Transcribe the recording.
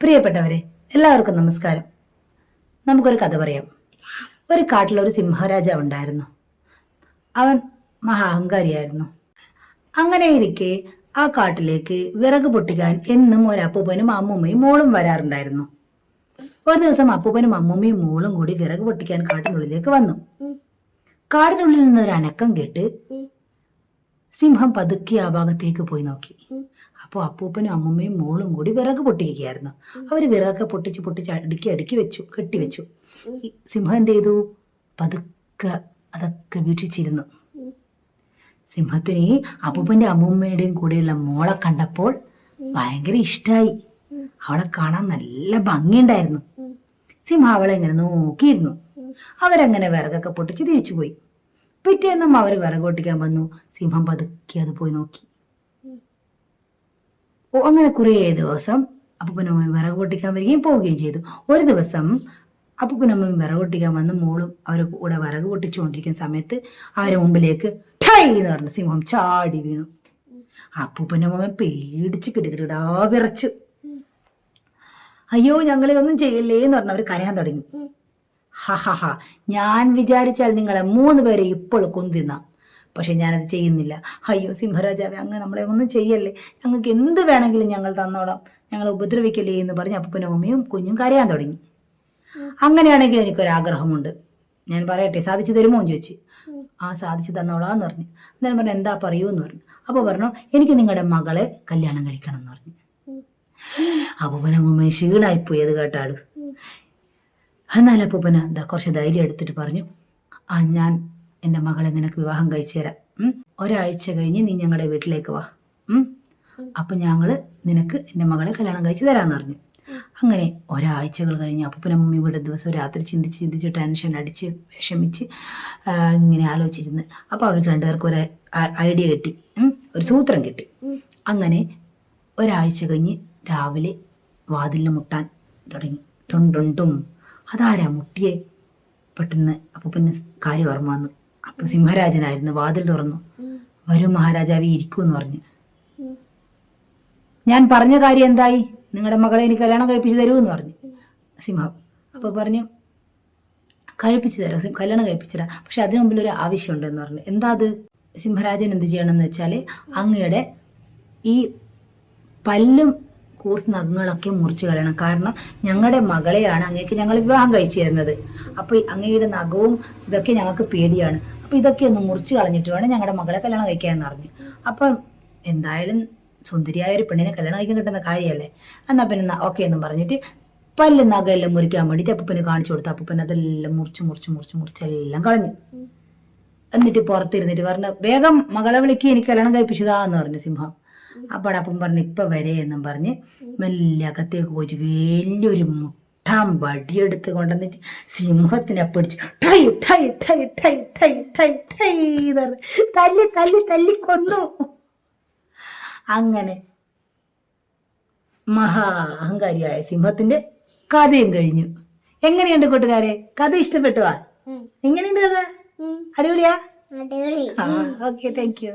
പ്രിയപ്പെട്ടവരെ എല്ലാവർക്കും നമസ്കാരം. നമുക്കൊരു കഥ പറയാം. ഒരു കാട്ടിലൊരു സിംഹരാജാവ് ഉണ്ടായിരുന്നു അവൻ മഹാ അഹങ്കാരിയായിരുന്നു അങ്ങനെയിരിക്കെ ആ കാട്ടിലേക്ക് വിറക് പൊട്ടിക്കാൻ എന്നും ഒരു അപ്പൂപ്പനും അമ്മൂമ്മയും മോളും വരാറുണ്ടായിരുന്നു. ഒരു ദിവസം അപ്പൂപ്പനും അമ്മൂമ്മയും മോളും കൂടി വിറക് പൊട്ടിക്കാൻ കാട്ടിനുള്ളിലേക്ക് വന്നു. കാടിനുള്ളിൽ നിന്ന് ഒരു അനക്കം കേട്ട് സിംഹം പതുക്കെ ആ ഭാഗത്തേക്ക് പോയി നോക്കി. അപ്പോൾ അപ്പൂപ്പനും അമ്മൂമ്മയും മോളും കൂടി വിറക് പൊട്ടിക്കുകയായിരുന്നു അവർ വിറകൊക്കെ പൊട്ടിച്ച് പൊട്ടിച്ച് അടുക്കി അടുക്കി വെച്ചു കെട്ടിവെച്ചു സിംഹം എന്ത് ചെയ്തു? പതുക്കെ അതൊക്കെ വീക്ഷിച്ചിരുന്നു. സിംഹത്തിന് അപ്പൂപ്പന്റെ അമ്മൂമ്മയുടെയും കൂടെയുള്ള മോളെ കണ്ടപ്പോൾ ഭയങ്കര ഇഷ്ടായി. അവളെ കാണാൻ നല്ല ഭംഗിയുണ്ടായിരുന്നു. സിംഹ അവളെ ഇങ്ങനെ നോക്കിയിരുന്നു. അവരങ്ങനെ വിറകൊക്കെ പൊട്ടിച്ച് തിരിച്ചുപോയി. പിറ്റേന്നും അവർ വിറകോട്ടിക്കാൻ വന്നു. സിംഹം പതുക്കി അത് പോയി നോക്കി. അങ്ങനെ കുറേ ദിവസം അപ്പൂപ്പനമ്മയും വിറക് പൊട്ടിക്കാൻ വരികയും പോവുകയും ചെയ്തു. ഒരു ദിവസം അപ്പൂപ്പനമ്മയും വിറക് പൊട്ടിക്കാൻ വന്ന് മോളും അവർ കൂടെ വിറക് പൊട്ടിച്ചുകൊണ്ടിരിക്കുന്ന സമയത്ത് അവരെ മുമ്പിലേക്ക് ഠൈ എന്ന് പറഞ്ഞു സിംഹം ചാടി വീണു. അപ്പൂപ്പനമ്മ പേടിച്ച് കിടുകിടാ വിറച്ചു. അയ്യോ ഞങ്ങളെ ഒന്നും ചെയ്യല്ലേ എന്ന് പറഞ്ഞു അവർ കരയാൻ തുടങ്ങി. ഹ ഹ ഹ. ഞാൻ വിചാരിച്ചാൽ നിങ്ങളെ മൂന്ന് പേരെ ഇപ്പോൾ കൊന്തിന്നാം. പക്ഷെ ഞാനത് ചെയ്യുന്നില്ല. അയ്യോ സിംഹരാജാവെ അങ്ങ് നമ്മളെ ഒന്നും ചെയ്യല്ലേ? ഞങ്ങൾക്ക് എന്ത് വേണമെങ്കിലും ഞങ്ങൾ തന്നോളാം. ഞങ്ങളെ ഉപദ്രവിക്കല്ലേ എന്ന് പറഞ്ഞ് അപ്പനും അമ്മയും കുഞ്ഞും കരയാൻ തുടങ്ങി. അങ്ങനെയാണെങ്കിൽ എനിക്കൊരാഗ്രഹമുണ്ട്. ഞാൻ പറയട്ടെ സാധിച്ചു തരുമോ എന്ന് ചോദിച്ചു. ആ സാധിച്ചു തന്നോളാന്ന് പറഞ്ഞു. അന്നേരം പറഞ്ഞു എന്താ പറയൂ എന്ന് പറഞ്ഞു. അപ്പോൾ പറഞ്ഞു എനിക്ക് നിങ്ങളുടെ മകളെ കല്യാണം കഴിക്കണം എന്ന് പറഞ്ഞു അപ്പൂപ്പനമ്മ അത് കേട്ടാട് എന്നാൽ അപ്പൂപ്പന എന്താ കുറച്ച് ധൈര്യം എടുത്തിട്ട് പറഞ്ഞു ആ ഞാൻ എന്റെ മകളെ നിനക്ക് വിവാഹം കഴിച്ചു തരാം. ഒരാഴ്ച കഴിഞ്ഞ് നീ ഞങ്ങളുടെ വീട്ടിലേക്ക് വാ. അപ്പം ഞങ്ങൾ നിനക്ക് എന്റെ മകളെ കല്യാണം കഴിച്ച് തരാമെന്ന് പറഞ്ഞു. അങ്ങനെ ഒരാഴ്ചകൾ കഴിഞ്ഞ് അപ്പൂപ്പനമ്മ ഇവിടെ ദിവസം രാത്രി ചിന്തിച്ച് ചിന്തിച്ച് ടെൻഷൻ അടിച്ച് വിഷമിച്ച് ഇങ്ങനെ ആലോചിച്ചിരുന്ന്. അപ്പോൾ അവർക്ക് രണ്ടുപേർക്കും ഒരു ഐഡിയ കിട്ടി. ഒരു സൂത്രം കിട്ടി. അങ്ങനെ ഒരാഴ്ച കഴിഞ്ഞ് രാവിലെ വാതിലിൽ മുട്ടാൻ തുടങ്ങി. ടുണ്ടുണ്ടും അതാരാ മുട്ടിയെ? പെട്ടെന്ന് അപ്പൂപ്പന് കാര്യം ഓർമ്മ വന്നു. അപ്പൊ സിംഹരാജനായിരുന്നു വാതിൽ തുറന്നു. വരൂ മഹാരാജാവി ഇരിക്കൂ എന്ന് പറഞ്ഞു. ഞാൻ പറഞ്ഞ കാര്യം എന്തായി? നിങ്ങളുടെ മകളെ എനിക്ക് കല്യാണം കഴിപ്പിച്ച് തരൂ എന്ന് പറഞ്ഞു. സിംഹം അപ്പോൾ പറഞ്ഞു കഴിപ്പിച്ചു തരാം സിം- കല്യാണം കഴിപ്പിച്ചു തരാം. പക്ഷെ അതിനു മുമ്പിൽ ഒരു ആവശ്യമുണ്ടെന്ന് പറഞ്ഞു. എന്താ അത്? സിംഹരാജൻ എന്ത് ചെയ്യണമെന്ന് വെച്ചാൽ അങ്ങയുടെ ഈ പല്ലും കൂർത്ത് നഖങ്ങളൊക്കെ മുറിച്ച് കളയണം. കാരണം ഞങ്ങളുടെ മകളെയാണ് അങ്ങേക്ക് ഞങ്ങൾ വിവാഹം കഴിച്ചു തരുന്നത്. അപ്പോൾ അങ്ങയുടെ നഖവും ഇതൊക്കെ ഞങ്ങൾക്ക് പേടിയാണ്. അപ്പോൾ ഇതൊക്കെ ഒന്ന് മുറിച്ച് കളഞ്ഞിട്ട് വേണം ഞങ്ങളുടെ മകളെ കല്യാണം കഴിക്കാൻ എന്ന് പറഞ്ഞു അപ്പം എന്തായാലും സുന്ദരിയായ ഒരു പെണ്ണിനെ കല്യാണം കഴിക്കാൻ കിട്ടുന്ന കാര്യമല്ലേ എന്നാൽ പിന്നെ ഓക്കെ എന്ന് പറഞ്ഞിട്ട് പല്ല് നഖമെല്ലാം മുറിക്കാൻ വേണ്ടിയിട്ട് അപ്പൂപ്പന് കാണിച്ചു കൊടുത്തു അപ്പൂപ്പൻ അതെല്ലാം മുറിച്ച് മുറിച്ച് മുറിച്ച് മുറിച്ച് എല്ലാം കളഞ്ഞു. എന്നിട്ട് പുറത്തിരുന്നിട്ട് പറഞ്ഞു വേഗം മകളെ വിളിക്ക് എനിക്ക് കല്യാണം കഴിപ്പിച്ചതാന്ന് പറഞ്ഞു സിംഹം. അപ്പോൾ അപ്പം പറഞ്ഞ് ഇപ്പൊ വരെ എന്നും പറഞ്ഞ് മെല്ലെ അകത്തേക്ക് പോയിട്ട് വലിയൊരു മുട്ടാൻ വടിയെടുത്ത് കൊണ്ടുവന്നിട്ട് സിംഹത്തിനെ പിടിച്ച് ടൈ ടൈ ടൈ ടൈ ടൈ ടൈ ടൈ തല്ലി തല്ലി തല്ലി കൊന്നു. അങ്ങനെ മഹാ അഹങ്കാരിയായ സിംഹത്തിന്റെ കഥയും കഴിഞ്ഞു. എങ്ങനെയുണ്ട് കൂട്ടുകാരെ? കഥ ഇഷ്ടപ്പെട്ടുവാ എങ്ങനെയുണ്ട് കഥ? അടിപൊളിയാ? Okay thank you